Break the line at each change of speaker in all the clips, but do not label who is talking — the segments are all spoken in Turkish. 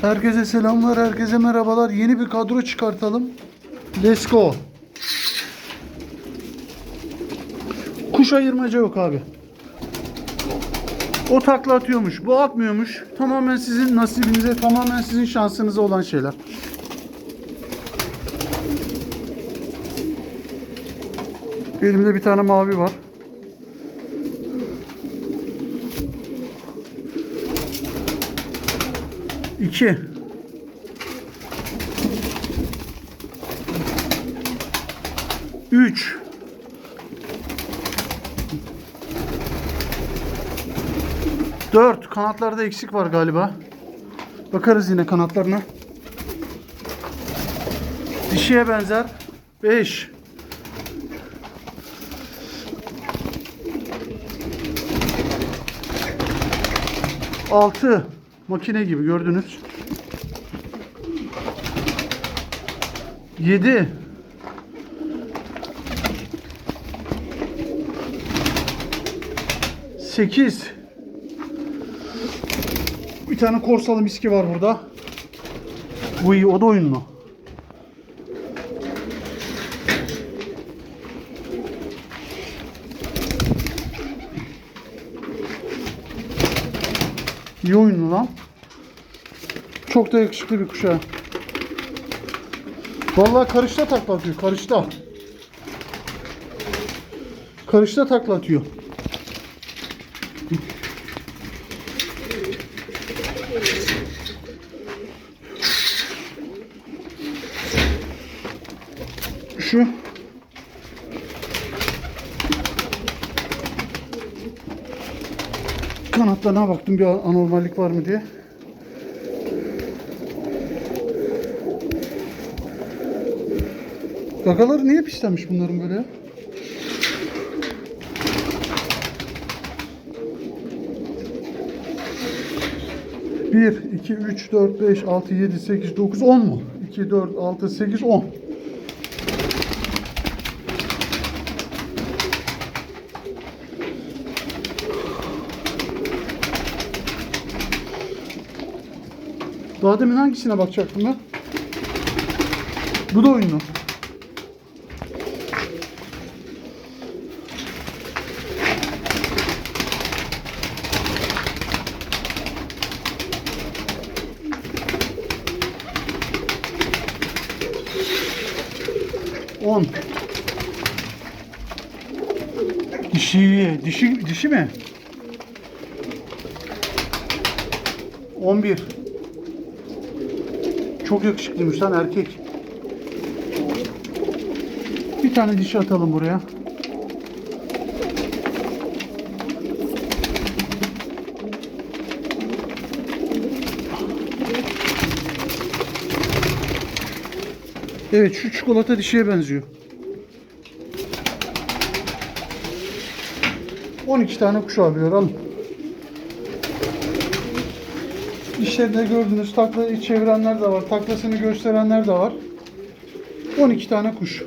Herkese selamlar, herkese merhabalar. Yeni bir kadro çıkartalım. Let's go. Kuş ayırmaca yok abi. O takla atıyormuş, bu atmıyormuş. Tamamen sizin nasibinize, tamamen sizin şansınıza olan şeyler. Elimde bir tane mavi var. İki. Üç. Dört. Kanatlarda eksik var galiba. Bakarız yine kanatlarına. Dişiye benzer. Beş. Altı. Makine gibi gördünüz. Yedi. Sekiz. Bir tane korsalı miski var burada. Bu iyi, o da oyunlu. İyi lan. Çok da yakışıklı bir kuş ha. Vallahi karışta takla atıyor. Karışta. Karışta takla atıyor. Şu kanatlarına baktım bir anormallik var mı diye. Gagaları niye pislenmiş bunların böyle? Bir, iki, üç, dört, beş, altı, yedi, sekiz, dokuz, on mu? İki, dört, altı, sekiz, on. Daha demin hangisine bakacaktım ben? Bu da oyunlu. On. Dişi, dişi, dişi mi? On bir. Çok yakışıklıymış lan erkek. Bir tane dişi atalım buraya. Evet şu çikolata dişiye benziyor. 12 tane kuş abiler alın. İşlerinde gördüğünüz taklayı çevirenler de var. Taklasını gösterenler de var. 12 tane kuş.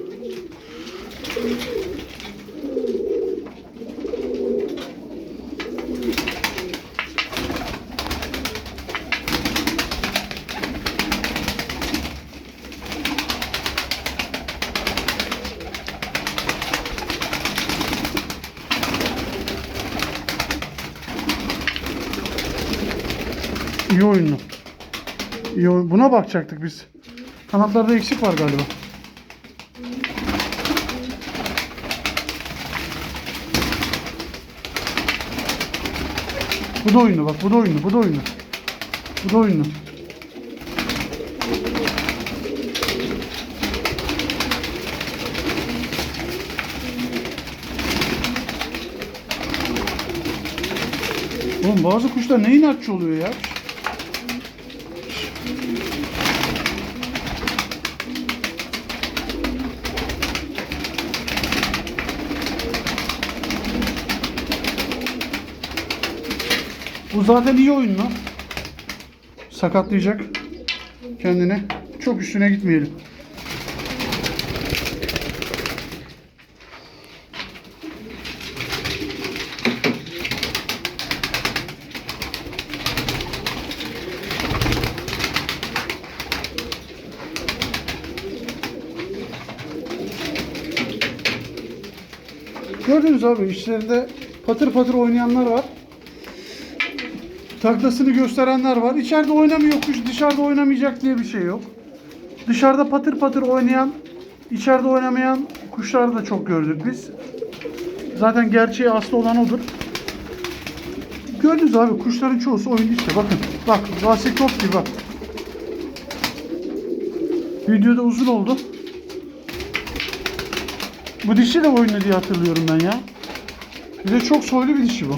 İyi oyunlu. İyi oyun. Buna bakacaktık biz. Kanatlarda eksik var galiba. Bu da oyunlu bak bu da oyunlu bu da oyunlu. Bu da oyunlu. Oğlum bazı kuşlar ne inatçı oluyor ya. Bu zaten iyi oyun oyunlu. Sakatlayacak kendini. Çok üstüne gitmeyelim. Gördünüz abi içlerinde patır patır oynayanlar var. Taklasını gösterenler var. İçeride oynamıyor kuş, dışarıda oynamayacak diye bir şey yok. Dışarıda patır patır oynayan, içeride oynamayan kuşlar da çok gördük biz. Zaten gerçeği aslı olan odur. Gördünüz abi kuşların çoğusu oyuncu işte bakın. Bak Vasi top gibi bak. Videoda uzun oldu. Bu dişi de oyunu diye hatırlıyorum ben ya. Bir de çok soylu bir dişi bu.